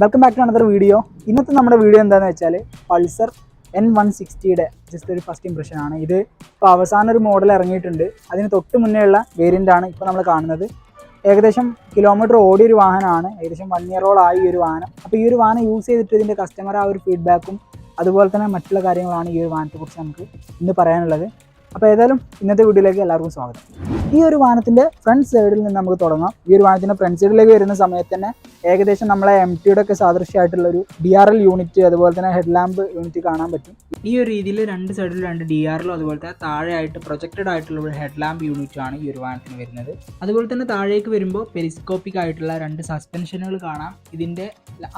Welcome back to another video ഇന്നത്തെ നമ്മുടെ video എന്താണെന്ന് വെച്ചാൽ പൾസർ എൻ വൺ സിക്സ്റ്റിയുടെ ജസ്റ്റ് ഒരു ഫസ്റ്റ് ഇംപ്രഷൻ ആണ്. ഇത് ഇപ്പോൾ അവസാന ഒരു മോഡൽ ഇറങ്ങിയിട്ടുണ്ട്. അതിന് തൊട്ട് മുന്നേ ഉള്ള വേരിയന്റ് ആണ് ഇപ്പോൾ നമ്മൾ കാണുന്നത്. ഏകദേശം കിലോമീറ്റർ ഓടിയ ഒരു വാഹനമാണ്. ഏകദേശം വൺ ഇയറോളായി ഈ ഒരു വാഹനം. അപ്പോൾ ഈ ഒരു വാഹനം യൂസ് ചെയ്തിട്ട് ഇതിന്റെ കസ്റ്റമർ ആ ഒരു ഫീഡ്ബാക്കും അതുപോലെ തന്നെ മറ്റുള്ള കാര്യങ്ങളാണ് ഈ ഒരു വാഹനത്തെക്കുറിച്ച് നമുക്ക് ഇന്ന് പറയാനുള്ളത്. അപ്പോൾ ഏതായാലും ഇന്നത്തെ വീഡിയോയിലേക്ക് എല്ലാവർക്കും സ്വാഗതം. ഈ ഒരു വാഹനത്തിന്റെ ഫ്രണ്ട് സൈഡിൽ നിന്ന് നമുക്ക് തുടങ്ങാം. ഈ ഒരു വാഹനത്തിന്റെ ഫ്രണ്ട് സൈഡിലേക്ക് വരുന്ന സമയത്ത് തന്നെ ഏകദേശം നമ്മളെ എം ടിയുടെ ഒക്കെ സാദൃശ്യമായിട്ടുള്ള ഒരു ഡി ആർ എൽ യൂണിറ്റ് അതുപോലെ തന്നെ ഹെഡ് ലാമ്പ് യൂണിറ്റ് കാണാൻ പറ്റും. ഈ ഒരു രീതിയിൽ രണ്ട് സൈഡിൽ രണ്ട് ഡി ആർ എല്ലോ അതുപോലെ തന്നെ താഴെയായിട്ട് പ്രൊജക്റ്റഡ് ആയിട്ടുള്ള ഒരു ഹെഡ് ലാമ്പ് യൂണിറ്റ് ആണ് ഈ ഒരു വാഹനത്തിന് വരുന്നത്. അതുപോലെ തന്നെ താഴേക്ക് വരുമ്പോൾ പെരിസ്കോപ്പിക് ആയിട്ടുള്ള രണ്ട് സസ്പെൻഷനുകൾ കാണാം. ഇതിന്റെ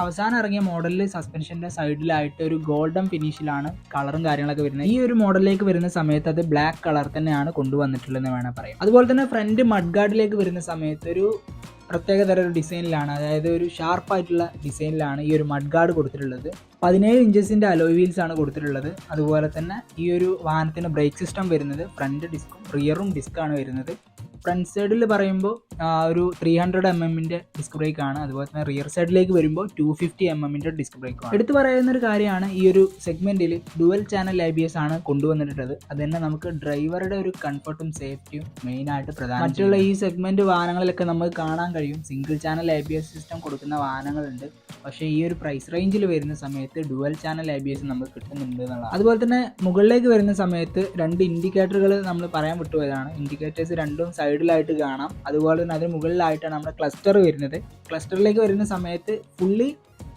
അവസാനം ഇറങ്ങിയ മോഡലിൽ സസ്പെൻഷന്റെ സൈഡിലായിട്ട് ഒരു ഗോൾഡൻ ഫിനിഷിലാണ് കളറും കാര്യങ്ങളൊക്കെ വരുന്നത്. ഈ ഒരു മോഡലിലേക്ക് വരുന്ന സമയത്ത് അത് ബ്ലാക്ക് കളർ തന്നെയാണ് കൊണ്ടുവന്നിട്ടുള്ളതെന്ന് വേണമെങ്കിൽ പറയാം. അതുപോലെ തന്നെ ഫ്രണ്ട് മഡ് ഗാർഡിലേക്ക് വരുന്ന സമയത്ത് ഒരു പ്രത്യേക തരം ഒരു ഡിസൈനിലാണ് അതായത് ഒരു ഷാർപ്പായിട്ടുള്ള ഡിസൈനിലാണ് ഈ ഒരു മഡ് ഗാർഡ് കൊടുത്തിട്ടുള്ളത്. പതിനേഴ് ഇഞ്ചസിന്റെ അലോയ് വീൽസ് ആണ് കൊടുത്തിട്ടുള്ളത്. അതുപോലെ തന്നെ ഈ ഒരു വാഹനത്തിന് ബ്രേക്ക് സിസ്റ്റം വരുന്നത് ഫ്രണ്ട് ഡിസ്കും റിയറും ഡിസ്ക്കാണ് വരുന്നത്. ഫ്രണ്ട് സൈഡിൽ പറയുമ്പോൾ ഒരു ത്രീ ഹൺഡ്രഡ് എം എമ്മിന്റെ ഡിസ്ക് ബ്രേക്ക് ആണ്. അതുപോലെ തന്നെ റിയർ സൈഡിലേക്ക് വരുമ്പോൾ ടു ഫിഫ്റ്റി എം എമ്മിന്റെ ഡിസ്ക് ബ്രേക്ക് ആണ്. എടുത്തു പറയുന്ന ഒരു കാര്യമാണ് ഈ ഒരു സെഗ്മെന്റിൽ dual channel I B S ആണ് കൊണ്ടുവന്നിട്ടുള്ളത്. അത് തന്നെ നമുക്ക് ഡ്രൈവറുടെ ഒരു കംഫർട്ടും സേഫ്റ്റിയും മെയിനായിട്ട് പ്രധാന മറ്റുള്ള ഈ സെഗ്മെന്റ് വാഹനങ്ങളിലൊക്കെ നമുക്ക് കാണാൻ കഴിയും. Single channel I B S system കൊടുക്കുന്ന വാഹനങ്ങളുണ്ട്. പക്ഷേ ഈ ഒരു പ്രൈസ് റേഞ്ചിൽ വരുന്ന സമയത്ത് dual channel I B S നമുക്ക് കിട്ടുന്നുണ്ട് എന്നുള്ളതാണ്. അതുപോലെ തന്നെ മുകളിലേക്ക് വരുന്ന സമയത്ത് രണ്ട് ഇൻഡിക്കേറ്ററുകൾ നമ്മൾ പറയാൻ വിട്ടുപോയതാണ്. ഇൻഡിക്കേറ്റേഴ്സ് രണ്ടും സൈഡിലായിട്ട് കാണാം. അതുപോലെ തന്നെ അതിന് മുകളിലായിട്ടാണ് നമ്മുടെ ക്ലസ്റ്റർ വരുന്നത്. ക്ലസ്റ്ററിലേക്ക് വരുന്ന സമയത്ത് ഫുള്ളി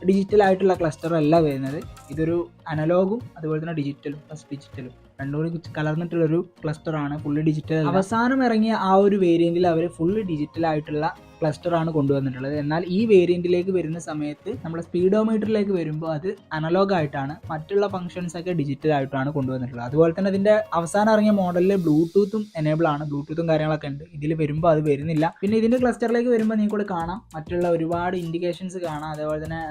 ഡിജിറ്റൽ ആയിട്ടുള്ള ക്ലസ്റ്റർ അല്ല വരുന്നത്. ഇതൊരു അനലോഗും അതുപോലെ തന്നെ ഡിജിറ്റലും പ്ലസ് ഡിജിറ്റലും രണ്ടുകൂടി കലർന്നിട്ടുള്ളൊരു ക്ലസ്റ്ററാണ് ഫുള്ള് ഡിജിറ്റൽ അവസാനം ഇറങ്ങിയ ആ ഒരു വേരിയന്റിൽ അവർ ഫുള്ള് ഡിജിറ്റൽ ആയിട്ടുള്ള ക്ലസ്റ്ററാണ് കൊണ്ടുവന്നിട്ടുള്ളത്. എന്നാൽ ഈ വേരിയന്റിലേക്ക് വരുന്ന സമയത്ത് നമ്മുടെ സ്പീഡോമീറ്ററിലേക്ക് വരുമ്പോൾ അത് അനലോഗ് ആയിട്ടാണ് മറ്റുള്ള ഫംഗ്ഷൻസ് ഒക്കെ ഡിജിറ്റൽ ആയിട്ടാണ് കൊണ്ടുവന്നിട്ടുള്ളത്. അതുപോലെ തന്നെ ഇതിന്റെ അവസാനം ഇറങ്ങിയ മോഡലിൽ ബ്ലൂടൂത്തും എനേബിൾ ആണ്. ബ്ലൂടൂത്തും കാര്യങ്ങളൊക്കെ ഉണ്ട്. ഇതിൽ വരുമ്പോൾ അത് വരുന്നില്ല. പിന്നെ ഇതിന്റെ ക്ലസ്റ്ററിലേക്ക് വരുമ്പോൾ നിങ്ങൾക്ക് കൂടെ കാണാം. മറ്റുള്ള ഒരുപാട് ഇൻഡിക്കേഷൻസ് കാണാം. അതുപോലെ തന്നെ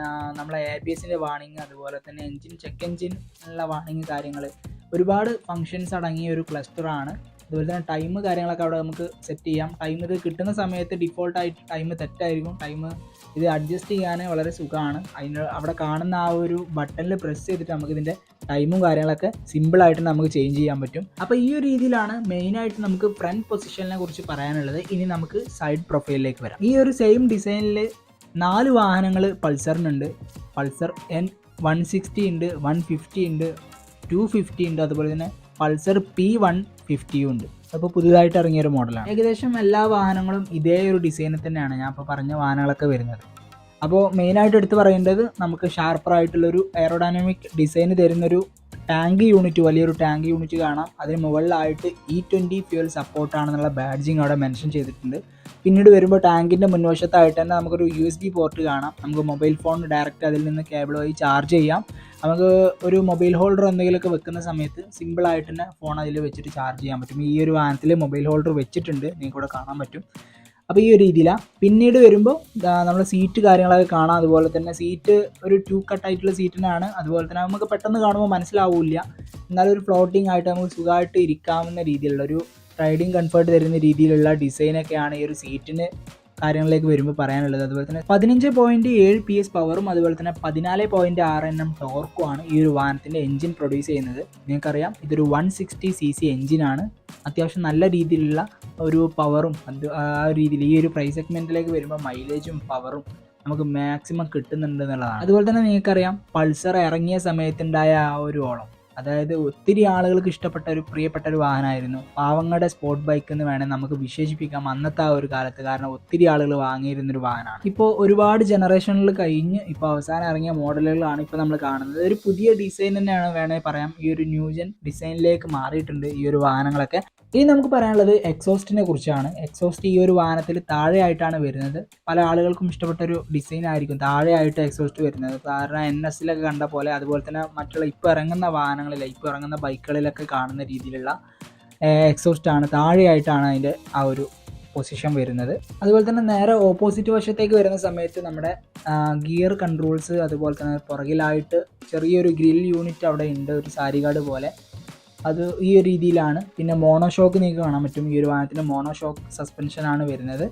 നമ്മളെ എ ബി എസിന്റെ വാണിംഗ് അതുപോലെ തന്നെ എഞ്ചിൻ ചെക്ക് എഞ്ചിൻ ഉള്ള വാണിങ് കാര്യങ്ങൾ ഒരുപാട് ഫങ്ഷൻസ് അടങ്ങിയ ഒരു ക്ലസ്റ്റർ ആണ്. അതുപോലെ തന്നെ ടൈം കാര്യങ്ങളൊക്കെ അവിടെ നമുക്ക് സെറ്റ് ചെയ്യാം. ടൈം ഇത് കിട്ടുന്ന സമയത്ത് ഡിഫോൾട്ട് ആയിട്ട് ടൈം തെറ്റായിരിക്കും. ടൈം ഇത് അഡ്ജസ്റ്റ് ചെയ്യാൻ വളരെ സുഖമാണ്. അതിന് അവിടെ കാണുന്ന ആ ഒരു ബട്ടണിൽ പ്രസ് ചെയ്തിട്ട് നമുക്ക് ഇതിന്റെ ടൈമും കാര്യങ്ങളൊക്കെ സിമ്പിളായിട്ട് നമുക്ക് ചേഞ്ച് ചെയ്യാൻ പറ്റും. അപ്പോൾ ഈ ഒരു രീതിയിലാണ് മെയിനായിട്ട് നമുക്ക് ഫ്രണ്ട് പൊസിഷനെ കുറിച്ച് പറയാനുള്ളത്. ഇനി നമുക്ക് സൈഡ് പ്രൊഫൈലിലേക്ക് വരാം. ഈ ഒരു സെയിം ഡിസൈനിൽ നാല് വാഹനങ്ങൾ പൾസറിനുണ്ട് പൾസർ എൻ വൺ സിക്സ്റ്റി ഉണ്ട് വൺ ഫിഫ്റ്റി ഉണ്ട് ടു ഫിഫ്റ്റി ഉണ്ട് അതുപോലെ തന്നെ പൾസർ പി വൺ ഫിഫ്റ്റിയും ഉണ്ട്. അപ്പോൾ പുതുതായിട്ട് ഇറങ്ങിയ ഒരു മോഡലാണ്. ഏകദേശം എല്ലാ വാഹനങ്ങളും ഇതേ ഒരു ഡിസൈനിൽ തന്നെയാണ് ഞാൻ ഇപ്പോൾ പറഞ്ഞ വാഹനങ്ങളൊക്കെ വരുന്നത്. അപ്പോൾ മെയിനായിട്ട് എടുത്ത് പറയേണ്ടത് നമുക്ക് ഷാർപ്പറായിട്ടുള്ളൊരു എയറോഡൈനാമിക് ഡിസൈൻ തരുന്നൊരു ടാങ്ക് യൂണിറ്റ് വലിയൊരു ടാങ്ക് യൂണിറ്റ് കാണാം. അതിന് മുകളിലായിട്ട് ഇ ട്വന്റി ഫ്യൂൽ സപ്പോർട്ടാണെന്നുള്ള ബാഡ്ജിങ് അവിടെ മെൻഷൻ ചെയ്തിട്ടുണ്ട്. പിന്നീട് വരുമ്പോൾ ടാങ്കിന്റെ മുൻവശത്തായിട്ട് തന്നെ നമുക്കൊരു യു എസ് ബി പോർട്ട് കാണാം. നമുക്ക് മൊബൈൽ ഫോൺ ഡയറക്റ്റ് അതിൽ നിന്ന് കേബിൾ വഴി ചാർജ് ചെയ്യാം. നമുക്ക് ഒരു മൊബൈൽ ഹോൾഡർ എന്തെങ്കിലുമൊക്കെ വെക്കുന്ന സമയത്ത് സിമ്പിളായിട്ട് തന്നെ ഫോൺ അതിൽ വെച്ചിട്ട് ചാർജ് ചെയ്യാൻ പറ്റും. ഈ ഒരു വാനത്തിൽ മൊബൈൽ ഹോൾഡർ വെച്ചിട്ടുണ്ട്. നിങ്ങൾക്ക് കാണാൻ പറ്റും. അപ്പോൾ ഈ ഒരു രീതിയിലാണ് പിന്നീട് വരുമ്പോൾ നമ്മൾ സീറ്റ് കാര്യങ്ങളൊക്കെ കാണാം. അതുപോലെ തന്നെ സീറ്റ് ഒരു ടു കട്ടായിട്ടുള്ള സീറ്റിനാണ് അതുപോലെ തന്നെ നമുക്ക് പെട്ടെന്ന് കാണുമ്പോൾ മനസ്സിലാവില്ല. എന്നാലും ഒരു ഫ്ലോട്ടിംഗ് ആയിട്ട് നമുക്ക് സുഖമായിട്ട് ഇരിക്കാവുന്ന രീതിയിലുള്ള ഒരു റൈഡിങ് കംഫർട്ട് തരുന്ന രീതിയിലുള്ള ഡിസൈനൊക്കെയാണ് ഈ ഒരു സീറ്റിന് കാര്യങ്ങളിലേക്ക് വരുമ്പോൾ പറയാനുള്ളത്. അതുപോലെ തന്നെ പതിനഞ്ച് പോയിന്റ് ഏഴ് പി എസ് പവറും അതുപോലെ തന്നെ പതിനാല് പോയിന്റ് ആറ് എൻ എം ടോർക്കുമാണ് ഈ ഒരു വാഹനത്തിന്റെ എഞ്ചിൻ പ്രൊഡ്യൂസ് ചെയ്യുന്നത്. നിങ്ങൾക്കറിയാം ഇതൊരു വൺ സിക്സ്റ്റി സി സി എഞ്ചിനാണ് അത്യാവശ്യം നല്ല രീതിയിലുള്ള ഒരു പവറും അത് ആ രീതിയിൽ ഈ ഒരു പ്രൈസ് സെഗ്മെന്റിലേക്ക് വരുമ്പോൾ മൈലേജും പവറും നമുക്ക് മാക്സിമം കിട്ടുന്നുണ്ട് എന്നുള്ളതാണ്. അതുപോലെ തന്നെ നിങ്ങൾക്കറിയാം പൾസർ ഇറങ്ങിയ സമയത്തുണ്ടായ ആ ഒരു ഓളം. അതായത് ഒത്തിരി ആളുകൾക്ക് ഇഷ്ടപ്പെട്ട ഒരു പ്രിയപ്പെട്ട ഒരു വാഹനമായിരുന്നു. പാവങ്ങളുടെ സ്പോർട്ട് ബൈക്ക് എന്ന് വേണേൽ നമുക്ക് വിശേഷിപ്പിക്കാം. അന്നത്തെ ആ ഒരു കാലത്ത് കാരണം ഒത്തിരി ആളുകൾ വാങ്ങിയിരുന്ന ഒരു വാഹനമാണ്. ഇപ്പോൾ ഒരുപാട് ജനറേഷനിൽ കഴിഞ്ഞ് ഇപ്പോൾ അവസാനം ഇറങ്ങിയ മോഡലുകളാണ് ഇപ്പോൾ നമ്മൾ കാണുന്നത്. ഒരു പുതിയ ഡിസൈൻ തന്നെയാണ് വേണേൽ പറയാം. ഈ ഒരു ന്യൂജൻ ഡിസൈനിലേക്ക് മാറിയിട്ടുണ്ട് ഈ ഒരു വാഹനങ്ങളൊക്കെ. ഇനി നമുക്ക് പറയാനുള്ളത് എക്സോസ്റ്റിനെ കുറിച്ചാണ്. എക്സോസ്റ്റ് ഈ ഒരു വാഹനത്തിൽ താഴെയായിട്ടാണ് വരുന്നത്. പല ആളുകൾക്കും ഇഷ്ടപ്പെട്ട ഒരു ഡിസൈൻ ആയിരിക്കും താഴെയായിട്ട് എക്സോസ്റ്റ് വരുന്നത്. കാരണം എൻ എസിലൊക്കെ കണ്ട പോലെ അതുപോലെ തന്നെ മറ്റുള്ള ഇപ്പോൾ ഇറങ്ങുന്ന വാഹനങ്ങളിൽ ഇപ്പോൾ ഇറങ്ങുന്ന ബൈക്കുകളിലൊക്കെ കാണുന്ന രീതിയിലുള്ള എക്സോസ്റ്റ് ആണ്. താഴെയായിട്ടാണ് അതിന്റെ ആ ഒരു പൊസിഷൻ വരുന്നത്. അതുപോലെ തന്നെ നേരെ ഓപ്പോസിറ്റ് വശത്തേക്ക് വരുന്ന സമയത്ത് നമ്മുടെ ഗിയർ കൺട്രോൾസ് അതുപോലെ തന്നെ പുറകിലായിട്ട് ചെറിയൊരു ഗ്രിൽ യൂണിറ്റ് അവിടെ ഉണ്ട് ഒരു സാരികാട് പോലെ. അത് ഈ ഒരു രീതിയിലാണ്. പിന്നെ മോണോ ഷോക്ക് നിങ്ങൾക്ക് കാണാൻ പറ്റും. ഈ ഒരു വാഹനത്തിന് മോണോ ഷോക്ക് സസ്പെൻഷനാണ് വരുന്നത്.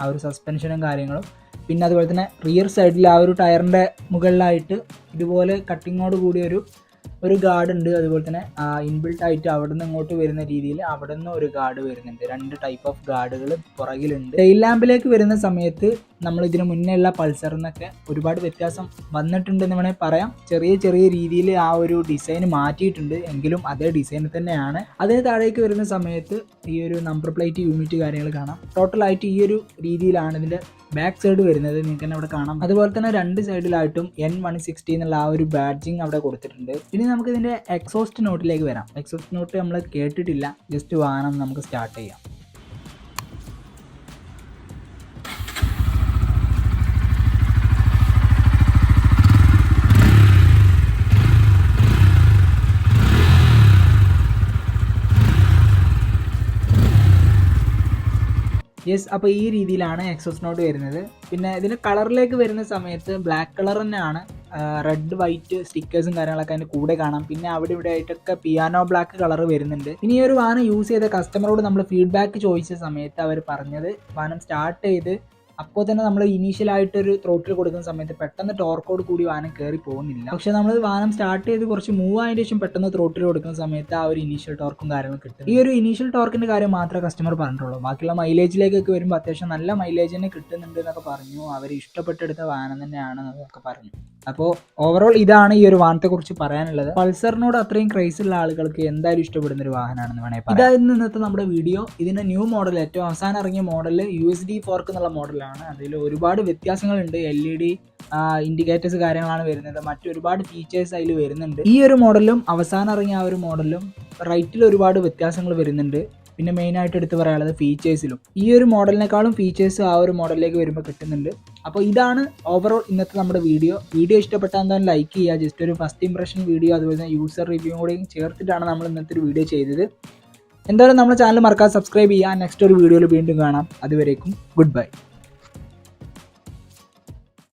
ആ ഒരു സസ്പെൻഷനും കാര്യങ്ങളും. പിന്നെ അതുപോലെ തന്നെ റിയർ സൈഡിൽ ആ ഒരു ടയറിന്റെ മുകളിലായിട്ട് ഇതുപോലെ കട്ടിങ്ങോട് കൂടിയ ഒരു ഗാർഡ് ഉണ്ട്. അതുപോലെ തന്നെ ഇൻബിൽട്ട് ആയിട്ട് അവിടെ നിന്ന് ഇങ്ങോട്ട് വരുന്ന രീതിയിൽ അവിടെ നിന്ന് ഒരു ഗാർഡ് വരുന്നുണ്ട്. രണ്ട് ടൈപ്പ് ഓഫ് ഗാർഡുകൾ പുറകിലുണ്ട്. ടെയിൽ ലാമ്പിലേക്ക് വരുന്ന സമയത്ത് നമ്മൾ ഇതിന് മുന്നേ ഉള്ള പൾസറിന്നൊക്കെ ഒരുപാട് വ്യത്യാസം വന്നിട്ടുണ്ടെന്ന് വേണമെങ്കിൽ പറയാം. ചെറിയ ചെറിയ രീതിയിൽ ആ ഒരു ഡിസൈൻ മാറ്റിയിട്ടുണ്ട്. എങ്കിലും അതേ ഡിസൈൻ തന്നെയാണ്. അതിന് താഴേക്ക് വരുന്ന സമയത്ത് ഈ ഒരു നമ്പർ പ്ലേറ്റ് യൂണിറ്റ് കാര്യങ്ങൾ കാണാം. ടോട്ടലായിട്ട് ഈ ഒരു രീതിയിലാണ് ഇതിന്റെ ബാക്ക് സൈഡ് വരുന്നത് നിങ്ങൾക്ക് തന്നെ അവിടെ കാണാം. അതുപോലെ തന്നെ രണ്ട് സൈഡിലായിട്ടും എൻ വൺ സിക്സ്റ്റി എന്നുള്ള ആ ഒരു ബാഡ്ജിങ് അവിടെ കൊടുത്തിട്ടുണ്ട്. ഇനി നമുക്ക് ഇതിന്റെ എക്സോസ്റ്റ് നോട്ടിലേക്ക് വരാം. എക്സോസ്റ്റ് നോട്ട് നമ്മൾ കേട്ടിട്ടില്ല. ജസ്റ്റ് വാഹനം നമുക്ക് സ്റ്റാർട്ട് ചെയ്യാം. യെസ് അപ്പോൾ ഈ രീതിയിലാണ് എക്സോസ് നോട്ട് വരുന്നത്. പിന്നെ ഇതിന്റെ കളറിലേക്ക് വരുന്ന സമയത്ത് ബ്ലാക്ക് കളർ തന്നെയാണ്. റെഡ് വൈറ്റ് സ്റ്റിക്കേഴ്സും കാര്യങ്ങളൊക്കെ അതിന്റെ കൂടെ കാണാം. പിന്നെ അവിടെ ഇവിടെ ആയിട്ടൊക്കെ പിയാനോ ബ്ലാക്ക് കളർ വരുന്നുണ്ട്. ഇനി ഈ ഒരു വാഹനം യൂസ് ചെയ്ത കസ്റ്റമറോട് നമ്മൾ ഫീഡ്ബാക്ക് ചോദിച്ച സമയത്ത് അവർ പറഞ്ഞത് വാഹനം സ്റ്റാർട്ട് ചെയ്ത് അപ്പോൾ തന്നെ നമ്മൾ ഇനീഷ്യൽ ആയിട്ട് ഒരു ത്രോട്ടിൽ കൊടുക്കുന്ന സമയത്ത് പെട്ടെന്ന് ടോർക്കോട് കൂടി വാനം കയറി പോകുന്നില്ല. പക്ഷെ നമ്മൾ വാനം സ്റ്റാർട്ട് ചെയ്ത് കുറച്ച് മൂവ് ആയതിനു ശേഷം പെട്ടെന്ന് ത്രോട്ടിൽ കൊടുക്കുന്ന സമയത്ത് ആ ഒരു ഇനീഷ്യൽ ടോർക്കും കാര്യങ്ങളും കിട്ടും. ഈ ഒരു ഇനീഷ്യൽ ടോർക്കിന്റെ കാര്യം മാത്രമേ കസ്റ്റമർ പറഞ്ഞിട്ടുള്ളൂ. ബാക്കിയുള്ള മൈലേജിലേക്കൊക്കെ വരുമ്പോൾ അത്യാവശ്യം നല്ല മൈലേജ് തന്നെ കിട്ടുന്നുണ്ട് എന്നൊക്കെ പറഞ്ഞു. അവർ ഇഷ്ടപ്പെട്ടെടുത്ത വാഹനം തന്നെയാണ് എന്നൊക്കെ പറഞ്ഞു. അപ്പോൾ ഓവറോൾ ഇതാണ് ഈ ഒരു വാഹനത്തെ കുറിച്ച് പറയാനുള്ളത്. പൾസറിനോട് അത്രയും ക്രൈസ് ഉള്ള ആളുകൾക്ക് എന്തായാലും ഇഷ്ടപ്പെടുന്ന ഒരു വാഹനമാണെന്ന് വേണമെങ്കിൽ ഇതായിരുന്നു ഇന്നത്തെ നമ്മുടെ വീഡിയോ ഇതിന്റെ ന്യൂ മോഡൽ ഏറ്റവും അവസാനം ഇറങ്ങിയ model U S D fork എന്നുള്ള മോഡലാണ് അതിൽ ഒരുപാട് വ്യത്യാസങ്ങളുണ്ട്. എൽ ഇ ഡി ഇൻഡിക്കേറ്റേഴ്സ് കാര്യങ്ങളാണ് വരുന്നത്. മറ്റൊരുപാട് ഫീച്ചേഴ്സ് അതിൽ വരുന്നുണ്ട്. ഈ ഒരു മോഡലും അവസാനം ഇറങ്ങിയ ആ ഒരു മോഡലും റൈറ്റിൽ ഒരുപാട് വ്യത്യാസങ്ങൾ വരുന്നുണ്ട്. പിന്നെ മെയിനായിട്ട് എടുത്ത് പറയാനുള്ളത് ഫീച്ചേഴ്സിലും ഈ ഒരു മോഡലിനേക്കാളും ഫീച്ചേഴ്സ് ആ ഒരു മോഡലിലേക്ക് വരുമ്പോൾ കിട്ടുന്നുണ്ട്. അപ്പോൾ ഇതാണ് ഓവറോൾ ഇന്നത്തെ നമ്മുടെ വീഡിയോ വീഡിയോ ഇഷ്ടപ്പെട്ടാൽ എന്തായാലും ലൈക്ക് ചെയ്യുക. ജസ്റ്റ് ഒരു ഫസ്റ്റ് ഇംപ്രഷൻ വീഡിയോ അതുപോലെ തന്നെ യൂസർ റിവ്യൂ കൂടെയും ചേർത്തിട്ടാണ് നമ്മൾ ഇന്നത്തെ ഒരു വീഡിയോ ചെയ്തത്. എന്തായാലും നമ്മുടെ ചാനൽ മറക്കാതെ സബ്സ്ക്രൈബ് ചെയ്യുക. നെക്സ്റ്റ് ഒരു വീഡിയോയിൽ വീണ്ടും കാണാം. അതുവരേക്കും ഗുഡ് ബൈ